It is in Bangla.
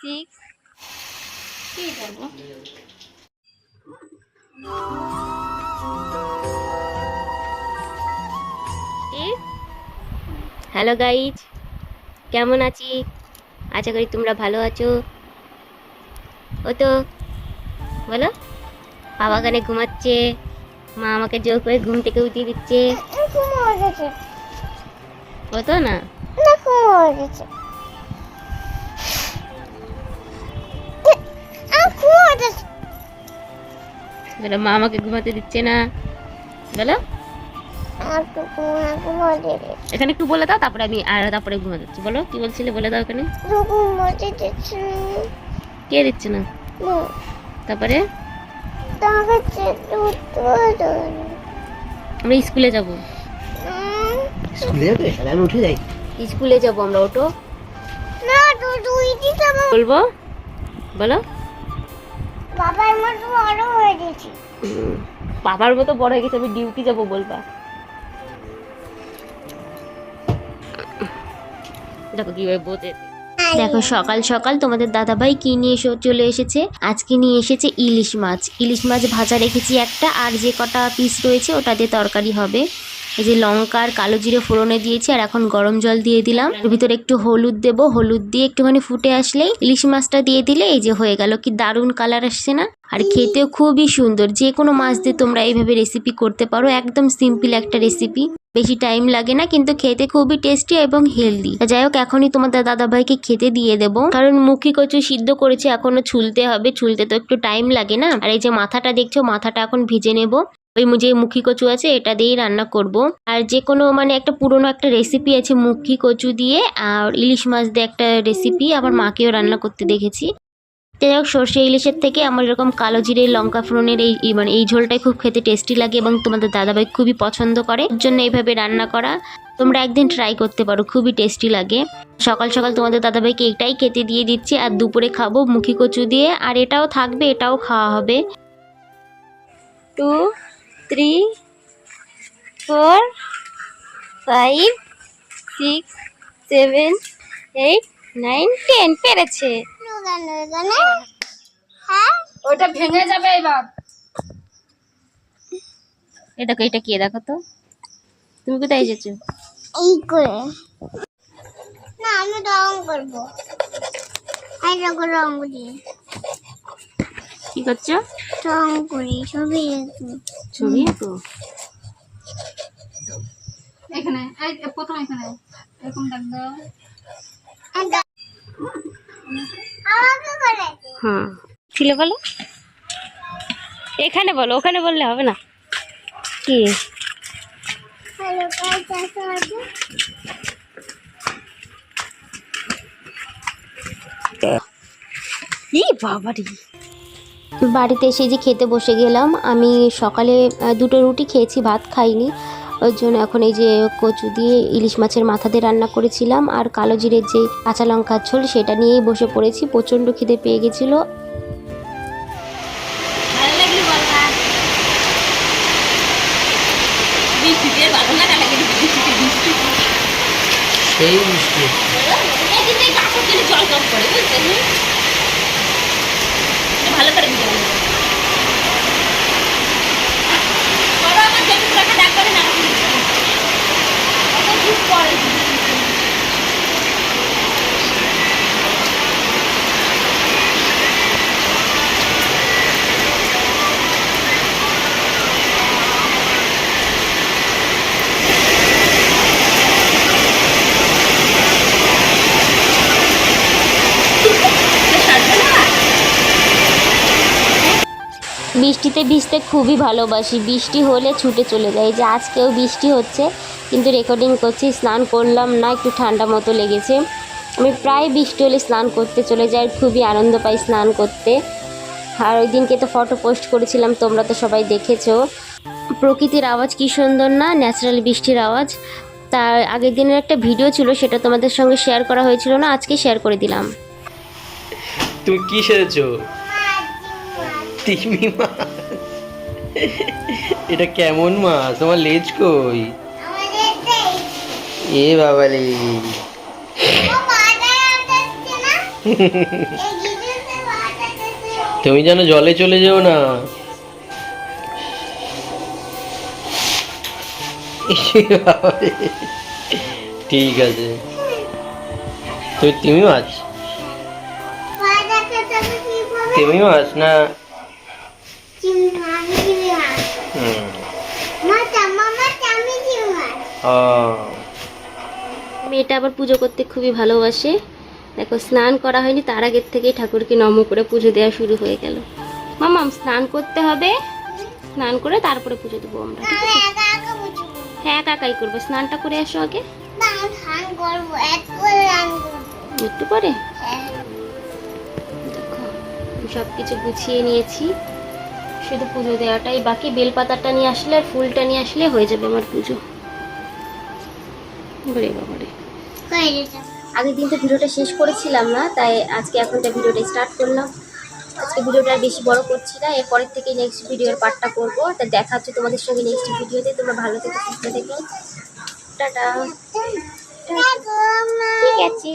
সিক্স কি হ্যালো গাইজ কেমন আছি? আশা করি তোমরা ভালো আছো। ও তো বলো। বাবা গানে ঘুমাচ্ছে। মা আমাকে জোর করে ঘুম থেকে উঠিয়ে দিচ্ছে। ও তো না? বলো মা আমাকে ঘুমাতে দিচ্ছে না। বলো। এখানে একটু বলে দাও তারপরে আমি আর তারপরে ঘুমা যাচ্ছি। বলো কি বলছিলে বলে দাও এখানে। কে দিচ্ছে না? তারপরে? আমরা স্কুলে যাব। স্কুলে যাবে? আমি উঠে যাই। স্কুলে যাব আমরা ওটো বলব? বলো। বাবার মতো বড় হয়ে গেছি। বাবার মতো বড় হয়ে গেছে আমি ডিউটি যাব বলবা। দেখো কীভাবে বোঝে। দেখো সকাল সকাল তোমাদের দাদাভাই কি নিয়ে এসে চলে এসেছে। আজকে নিয়ে এসেছে ইলিশ মাছ। ইলিশ মাছ ভাজা রেখেছি একটা আর যে কটা পিস রয়েছে ওটা দিয়ে তরকারি হবে। এই যে লঙ্কার কালো জিরে ফোড়নে দিয়েছি, আর এখন গরম জল দিয়ে দিলাম। এর ভিতরে একটু হলুদ দেবো। হলুদ দিয়ে একটুখানি ফুটে আসলেই ইলিশ মাছটা দিয়ে দিলে এই যে হয়ে গেল। কি দারুণ কালার আসছে না? আর খেতেও খুবই সুন্দর। যে কোনো মাছ দিয়ে তোমরা এইভাবে রেসিপি করতে পারো। একদম সিম্পল একটা রেসিপি বেশি টাইম লাগে না, কিন্তু খেতে খুবই টেস্টি এবং হেলদি যাই হোক, এখনই তোমাদের দাদাভাইকে খেতে দিয়ে দেব। কারণ মুখি কচু সিদ্ধ করেছে, এখনও ছুলতে হবে। ছুলতে তো একটু টাইম লাগে না। আর এই যে মাথাটা দেখছ, মাথাটা এখন ভিজে নেব। ওই যে মুখি কচু আছে, এটা দিয়েই রান্না করব। আর যে কোনো মানে একটা পুরনো একটা রেসিপি আছে মুখি কচু দিয়ে, আর ইলিশ মাছ দিয়ে একটা রেসিপি আমার মাকেও রান্না করতে দেখেছি। যাই হোক, সর্ষে ইলিশের থেকে আমার এরকম কালো জিরে, লঙ্কা ফোড়নের এই মানে এই ঝোলটাই খুব খেতে টেস্টি লাগে এবং তোমাদের দাদাভাই খুবই পছন্দ করে। এর জন্য এইভাবে রান্না করা তোমরা একদিন ট্রাই করতে পারো, খুবই টেস্টি লাগে। সকাল সকাল তোমাদের দাদাভাইকে এটাই খেতে দিয়ে দিচ্ছি, আর দুপুরে খাব মুখি কচু দিয়ে, আর এটাও থাকবে, এটাও খাওয়া হবে। Two three four five six seven eight nine ten পেরেছে। হ্যাঁ ওটা ভেঙে যাবে এবার। এ দেখো এটা কে দেখো তো? তুমি কোথায় এসেছ? এই করে। না আমি রং করব। এই রকম রং করি কি করছ? রং করি ছবি আঁকি। ছবি। তো। এখানে প্রথম এখানে। এরকম দাগ দাও। এটা- আমাকে করেছে হ্যাঁ। ছিল বলো? এখানে বলো ওখানে বললে হবে না। কি? হ্যালো গাইস আসসালামু বাবারি। বাড়িতে এসে যে খেতে বসে গেলাম আমি সকালে দুটো রুটি খেয়েছি ভাত খাইনি। ওর জন্য এখন এই যে কচু দিয়ে ইলিশ মাছের মাথা দিয়ে রান্না করেছিলাম আর কালো জিরের যে কাঁচা লঙ্কার ঝোল সেটা নিয়েই বসে পড়েছি প্রচণ্ড খিদে পেয়ে গেছিল। সেই মিষ্টি। জল কম বুঝছেন এটা ভালো করে হবে বড় আমার রাখা করে না বৃষ্টিতে ভিজতে খুবই ভালোবাসি। বৃষ্টি হলে ছুটে চলে যাই। যে আজকেও বৃষ্টি হচ্ছে, কিন্তু রেকর্ডিং করছি, স্নান করলাম না, একটু ঠান্ডা মতো লেগেছে। আমি প্রায় বৃষ্টি হলে স্নান করতে চলে যাই, খুবই আনন্দ পাই স্নান করতে। আর ওই দিনকে তো ফটো পোস্ট করেছিলাম, তোমরা তো সবাই দেখেছ। প্রকৃতির আওয়াজ কি সুন্দর না ন্যাচারাল বৃষ্টির আওয়াজ। তার আগের দিনের একটা ভিডিও ছিল, সেটা তোমাদের সঙ্গে শেয়ার করা হয়েছিল না, আজকে শেয়ার করে দিলাম। তুমি কি সেরেছো তিমি মাছ। এটা কেমন মাছ? তোমার লেজ কই? এ বাবা রে তুমি যেন জলে চলে যেও না। ঠিক আছে। তুই তিমি মাছ? তিমি মাছ না? মেয়েটা আবার পুজো করতে খুবই ভালোবাসে। দেখো স্নান করা হয়নি তার আগের থেকেই ঠাকুরকে নম করে পুজো দেওয়া শুরু হয়ে গেল। মামাম স্নান করতে হবে। স্নান করে তারপরে পুজো দেবো আমরা। হ্যাঁ একা একাই করব। স্নানটা করে আসো আগে। একটু পরে? হ্যাঁ। দেখো সব কিছু গুছিয়ে নিয়েছি। শুধু পুজো দেওয়াটাই বাকি বেলপাতাটা নিয়ে আসলে আর ফুলটা নিয়ে আসলে হয়ে যাবে আমার পুজো। বলে বাবারে আগের দিন তো ভিডিওটা শেষ করেছিলাম না তাই আজকে এখনটা ভিডিওটা স্টার্ট করলাম। আজকে ভিডিওটা বেশি বড় করছি না এরপরের থেকে নেক্সট ভিডিওর পার্টটা করব। তা দেখা হচ্ছে তোমাদের সঙ্গে নেক্সট ভিডিওতে তোমরা ভালো থেকে সুস্থ থেকো। টাটা। ঠিক আছে।